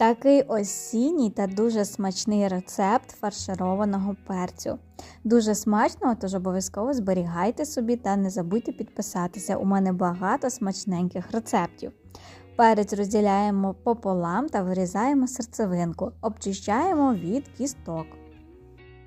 Такий осінній та дуже смачний рецепт фаршированого перцю. Дуже смачно, тож обов'язково зберігайте собі та не забудьте підписатися. У мене багато смачненьких рецептів. Перець розділяємо пополам та вирізаємо серцевинку, обчищаємо від кісток.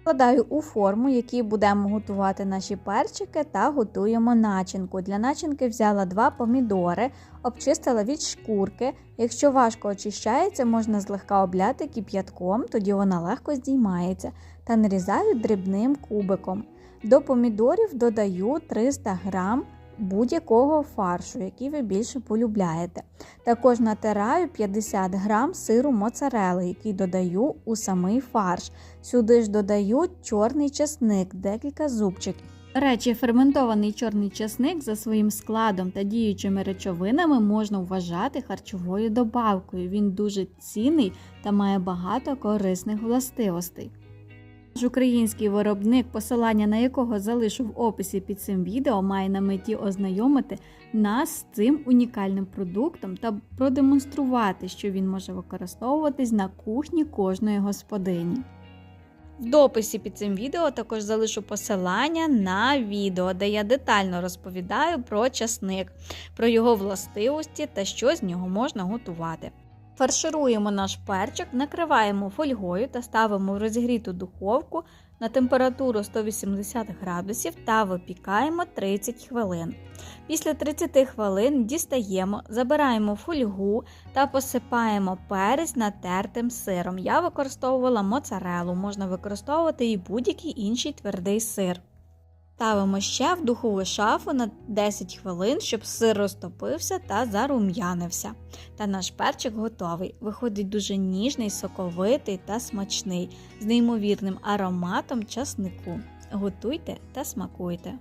Вкладаю у форму, в якій будемо готувати наші перчики та готуємо начинку. Для начинки взяла два помідори, обчистила від шкурки. Якщо важко очищається, можна злегка обляти кип'ятком, тоді вона легко здіймається та нарізаю дрібним кубиком. До помідорів додаю 300 г будь-якого фаршу, який ви більше полюбляєте. Також натираю 50 г сиру моцарели, який додаю у самий фарш. Сюди ж додаю чорний чесник, декілька зубчиків. Речі, ферментований чорний чесник за своїм складом та діючими речовинами можна вважати харчовою добавкою. Він дуже цінний та має багато корисних властивостей. Наш український виробник, посилання на якого залишу в описі під цим відео, має на меті ознайомити нас з цим унікальним продуктом та продемонструвати, що він може використовуватись на кухні кожної господині. В дописі під цим відео також залишу посилання на відео, де я детально розповідаю про часник, про його властивості та що з нього можна готувати. Фаршируємо наш перчик, накриваємо фольгою та ставимо в розігріту духовку на температуру 180 градусів та випікаємо 30 хвилин. Після 30 хвилин дістаємо, забираємо фольгу та посипаємо перець натертим сиром. Я використовувала моцарелу, можна використовувати і будь-який інший твердий сир. Ставимо ще в духову шафу на 10 хвилин, щоб сир розтопився та зарум'янився. Та наш перчик готовий. Виходить дуже ніжний, соковитий та смачний, з неймовірним ароматом часнику. Готуйте та смакуйте!